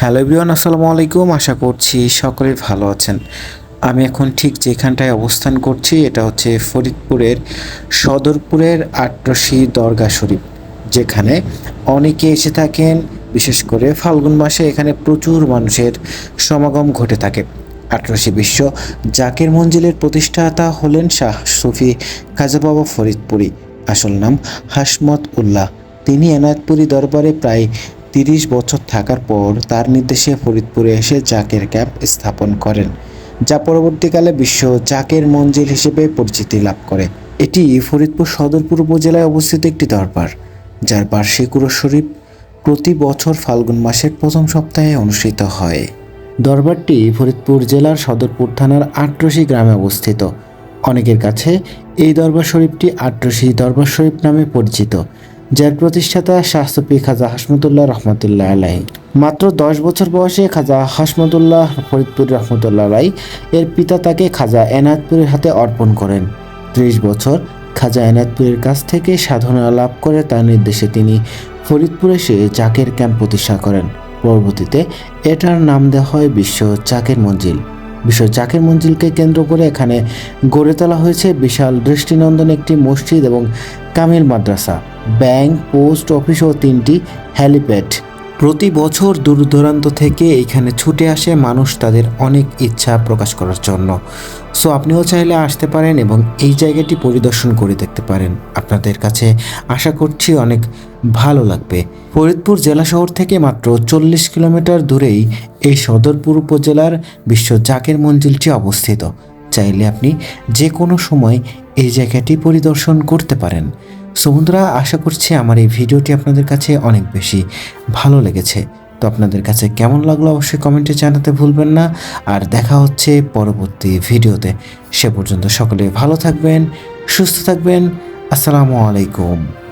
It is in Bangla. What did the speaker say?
হ্যালো এভরিওয়ান, আসসালামু আলাইকুম। আশা করছি সকলে ভালো আছেন। আমি এখন ঠিক যেখানটায় অবস্থান করছি, এটা হচ্ছে ফরিদপুরের সদরপুরের আটরশি দরগা শরীফ, যেখানে অনেকে এসে থাকেন, বিশেষ করে ফাল্গুন মাসে এখানে প্রচুর মানুষের সমাগম ঘটে থাকে। আটরশি বিশ্ব জাকির মঞ্জিলের প্রতিষ্ঠাতা হলেন শাহ সুফি খাজা বাবা ফরিদপুরি। আসল নাম হাসমত উল্লাহ। তিনি এনায়তপুরি দরবারে প্রায় তিরিশ বছর থাকার পর তার নির্দেশে ফরিদপুরে এসে জাকের ক্যাম্প স্থাপন করেন, যা পরবর্তীকালে বিশ্ব জাকের মঞ্জিল হিসেবে পরিচিতি লাভ করে। এটি ফরিদপুর সদরপুর উপজেলায় অবস্থিত একটি দরবার, যার বার্ষিক শরীফ প্রতি বছর ফাল্গুন মাসের প্রথম সপ্তাহে অনুষ্ঠিত হয়। দরবারটি ফরিদপুর জেলার সদরপুর থানার আটরশি গ্রামে অবস্থিত। অনেকের কাছে এই দরবার শরীফটি আটরশি দরবার শরীফ নামে পরিচিত যার প্রতিষ্ঠাতা শাহসফি খাজা হাসমতুল্লাহ রহমতুল্লাহ আলাই মাত্র দশ বছর বয়সে খাজা হাসমতুল্লাহ ফরিদপুর রহমতুল্লাহ আলাই এর পিতা তাকে খাজা এনায়তপুরের হাতে অর্পণ করেন। ত্রিশ বছর খাজা এনায়তপুরের কাছ থেকে সাধনা লাভ করে তার নির্দেশে তিনি ফরিদপুরে এসে চাকের ক্যাম্প প্রতিষ্ঠা করেন। পরবর্তীতে এটার নাম দেওয়া হয় বিশ্ব চাকের মঞ্জিল। বিশ্ব চাকের মঞ্জিলকে কেন্দ্র করে এখানে গড়ে তোলা হয়েছে বিশাল দৃষ্টিনন্দন একটি মসজিদ এবং কামিল মাদ্রাসা, ব্যাংক, পোস্ট অফিস ও তিনটি হ্যালিপ্যাড প্রতি বছর দূর দূরান্ত থেকে এইখানে ছুটে আসে মানুষ তাদের অনেক ইচ্ছা প্রকাশ করার জন্য। সো আপনিও চাইলে আসতে পারেন এবং এই জায়গাটি পরিদর্শন করে দেখতে পারেন। আপনাদের কাছে আশা করছি অনেক ভালো লাগবে। ফরিদপুর জেলা শহর থেকে মাত্র চল্লিশ কিলোমিটার দূরেই এই সদরপুর উপজেলার বিশ্ব জাকের মঞ্জিলটি অবস্থিত। চাইলে আপনি যে কোনো সময় এই জায়গাটি পরিদর্শন করতে পারেন। সো আশা করছি আমার এই ভিডিওটি আপনাদের কাছে অনেক বেশি ভালো লেগেছে। তো আপনাদের কাছে কেমন লাগল অবশ্যই কমেন্টে জানাতে ভুলবেন না। আর দেখা হচ্ছে পরবর্তী ভিডিওতে। সে পর্যন্ত সকলে ভালো থাকবেন, সুস্থ থাকবেন। আসসালামু আলাইকুম।